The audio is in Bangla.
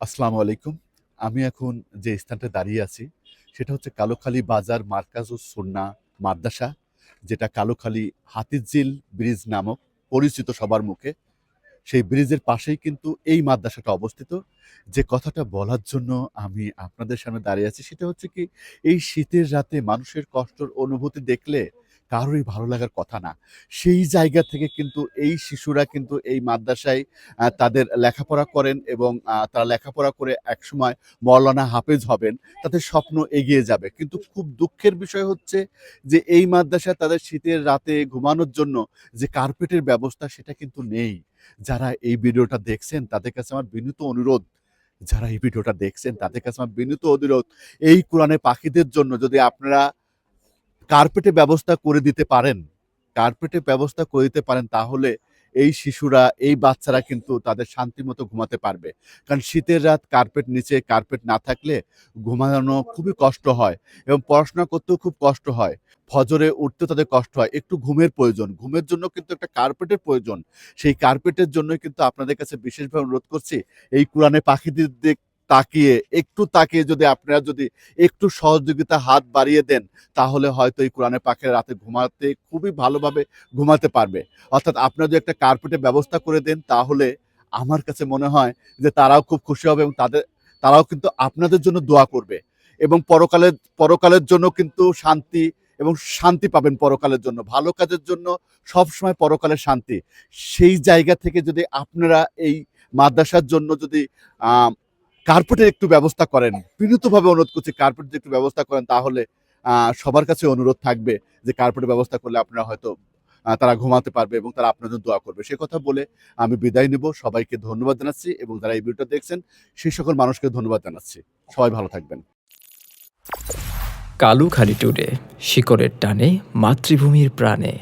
আসসালামু আলাইকুম। আমি এখন যে স্থানটা দাঁড়িয়ে আছি, সেটা হচ্ছে কালোখালী বাজার মার্কাজুস সুন্না মাদ্রাসা, যেটা কালোখালী হাতিঝিল ব্রিজ নামক পরিচিত সবার মুখে। সেই ব্রিজের পাশেই কিন্তু এই মাদ্রাসাটা অবস্থিত। যে কথাটা বলার জন্য আমি আপনাদের সামনে দাঁড়িয়ে আছি, সেটা হচ্ছে কি, এই শীতের রাতে মানুষের কষ্টর অনুভূতি দেখলে কারোরই ভালো লাগার কথা না। সেই জায়গা থেকে কিন্তু এই শিশুরা কিন্তু এই মাদ্রাসায় তাদের লেখাপড়া করেন এবং তারা লেখাপড়া করে একসময় মৌলানা হাফেজ হবেন, তাদের স্বপ্ন এগিয়ে যাবে। কিন্তু খুব দুঃখের বিষয় হচ্ছে যে এই মাদ্রাসায় তাদের শীতের রাতে ঘুমানোর জন্য যে কার্পেটের ব্যবস্থা সেটা কিন্তু নেই। যারা এই ভিডিওটা দেখছেন তাদের কাছে আমার বিনীত অনুরোধ, যারা এই ভিডিওটা দেখছেন তাদের কাছে আমার বিনীত অনুরোধ, এই কোরআনে পাখিদের জন্য যদি আপনারা কার্পেটে ব্যবস্থা করে দিতে পারেন। কার্পেটে ব্যবস্থা করে দিতে পারেন তাহলে এই শিশুরা, এই বাচ্চারা কিন্তু তাদের শান্তি মতো ঘুমাতে পারবে। কারণ শীতের রাত কার্পেট নিচে কার্পেট না থাকলে ঘুমানো খুবই কষ্ট হয় এবং পড়াশোনা করতেও খুব কষ্ট হয়। ফজরে উঠতে তাদের কষ্ট হয়। একটু ঘুমের প্রয়োজন। ঘুমের জন্য কিন্তু একটা কার্পেটের প্রয়োজন। সেই কার্পেটের জন্য কিন্তু আপনাদের কাছে বিশেষভাবে অনুরোধ করছি, এই কোরআনে পাখিদের দিক তাকিয়ে, একটু তাকিয়ে যদি আপনারা যদি একটু সহযোগিতা হাত বাড়িয়ে দেন, তাহলে হয়তো এই কোরআনের পাখিরা রাতে ঘুমাতে খুবই ভালোভাবে ঘুমাতে পারবে। অর্থাৎ আপনারা যদি একটা কার্পেটের ব্যবস্থা করে দেন, তাহলে আমার কাছে মনে হয় যে তারাও খুব খুশি হবে এবং তাদের, তারাও কিন্তু আপনাদের জন্য দোয়া করবে। এবং পরকালের পরকালের জন্য কিন্তু শান্তি এবং শান্তি পাবেন পরকালের জন্য। ভালো কাজের জন্য সবসময় পরকালের শান্তি। সেই জায়গা থেকে যদি আপনারা এই মাদ্রাসার জন্য যদি কার্পেটের একটু ব্যবস্থা করেন, বিনীতভাবে অনুরোধ করছি কার্পেটের একটু ব্যবস্থা করেন, তাহলে সবার কাছে অনুরোধ থাকবে যে কার্পেটের ব্যবস্থা করলে আপনারা হয়তো তারা ঘুমাতে পারবে এবং তারা আপনার জন্য দোয়া করবে। সে কথা বলে আমি বিদায় নেব। সবাইকে ধন্যবাদ জানাচ্ছি এবং যারা এই ভিডিওটা দেখছেন, সেই সকল মানুষকে ধন্যবাদ জানাচ্ছি। সবাই ভালো থাকবেন। কালুখালী টুডে, শিকড়ের টানে, মাতৃভূমির প্রাণে।